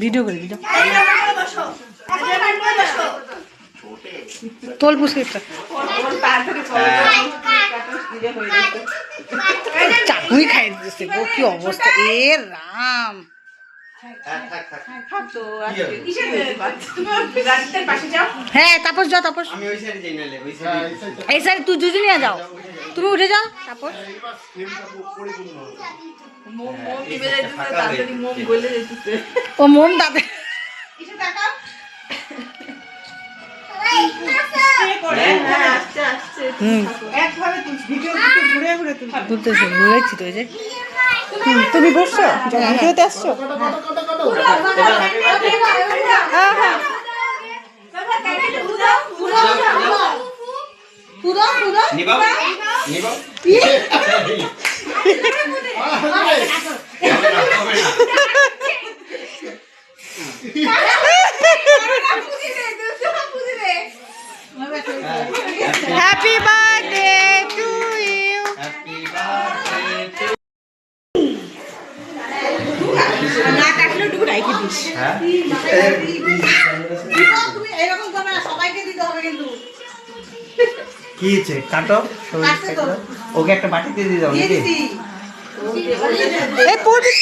Video করে video বসো তোল পুষ্কিটা গো কি অবস্থা? এ রাম। হ্যাঁ তাপস যাও তাপস। আমি ওই সাইডে যাই নালে ওই সাইডে এই সাইড তুই দুজনিয়া যাও। তুমি উঠে যাও তাপস। হয়ে ও মোম দাদা ঘুরেছি তো এই যে তুমি বসছো ভিডিওতে আসছো হ্যাঁ হ্যাঁ হ্যাঁ? তুমি এরকম করবে না সবাইকে দিতে হবে কিন্তু। কি হয়েছে কাটো শরীর কাটছে তো। কাটো। ওকে একটা বাটিতে দিয়ে দাও নাকি? এই পড়বি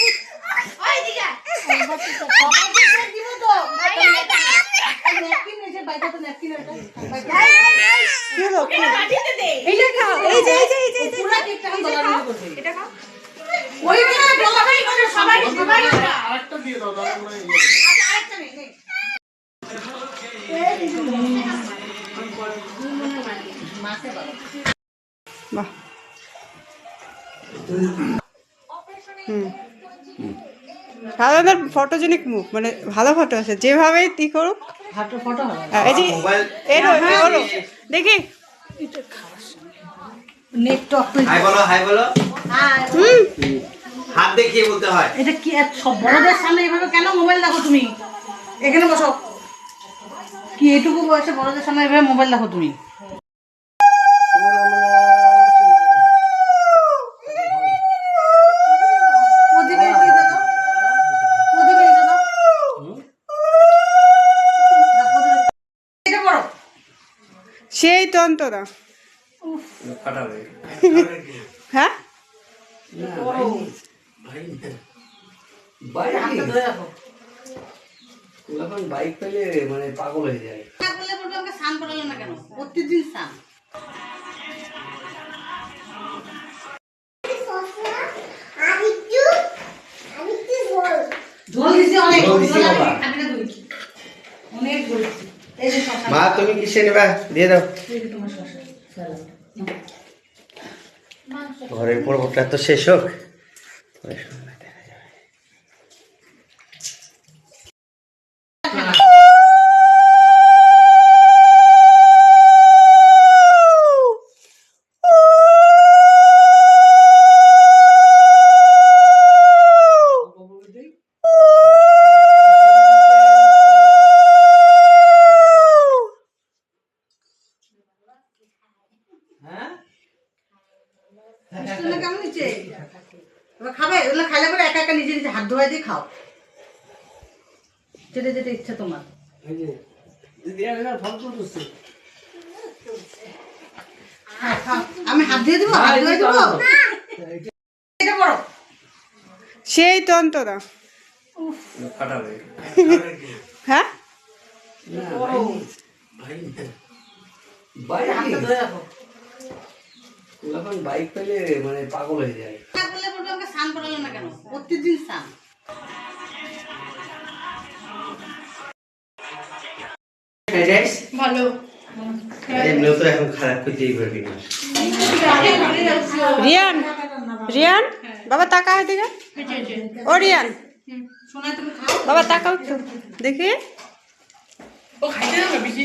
এটা খাও। এই যে এই যে এই যে এটা খাও। ওই না সবাই করে সবাই সবাই আরেকটা দিয়ে দাও হয় আচ্ছা আরেকটা নেই বাহ। ফটোজেনিক মুখ মানে ভালো ফটো আছে যেভাবে ই করুক। হ্যাঁ, এই যে মোবাইল এরো এরো দেখি। নেট টক হাই বলো হাই বলো। হ্যাঁ দেখিয়ে বলতে হয়। এটা কি এত সব বড়দের সামনে এভাবে কেন মোবাইল দেখো তুমি? এখানে বসো। কি এটুকু বয়সে বড়দের সামনে এভাবে মোবাইল দেখো তুমি। সেই তো অন্তরা। হ্যাঁ বাইক পেলে মানে পাগল হয়ে যায়। স্নান করালে না কেন? প্রত্যেকদিন স্নান। মা তুমি কিসে নেবা? দিয়ে দাও। ঘরের পর্বটা তো শেষ হোক। পরে সময় দেখা যাবে। মিষ্টি না কেমন নিচে? এবার খাবে এগুলো খাইলে পরে একা একা নিজে নিজে হাত ধোয়া দিয়ে খাও। যেটা যেটা ইচ্ছা তোমার। দিদি একটা ফল তুলতেছে। খাও, খাও। আমি হাত দিয়ে দিব? হাত ধুয়ে দিব? এটা করো সেই তো হ্যাঁ বাইক পেলে মানে পাগল হয়ে যায় না করলে বলবে আমাকে স্নান করালে না কেন? প্রত্যেকদিন স্নান। ফ্রাইড রাইস ভালো। এমনিও তো এখন খারাপ করতেই পারবি না রিয়ান রিয়ান বাবা তাকা দিকে ও রিয়ান। শোনায় তুমি খাও। বাবা তাকাও দেখি। ও খাইতে হবে বেশি।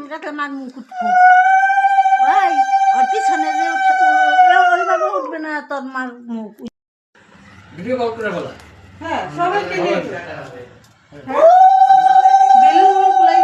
যে চুলকাতে মার মুকুট ওই ওর পিছনে যে উঠে ওইভাবে উঠবে না তোর মার মুখ। ভিডিও কল করে বলা। হ্যাঁ সবাইকে নিয়ে বেলুন ফুলাই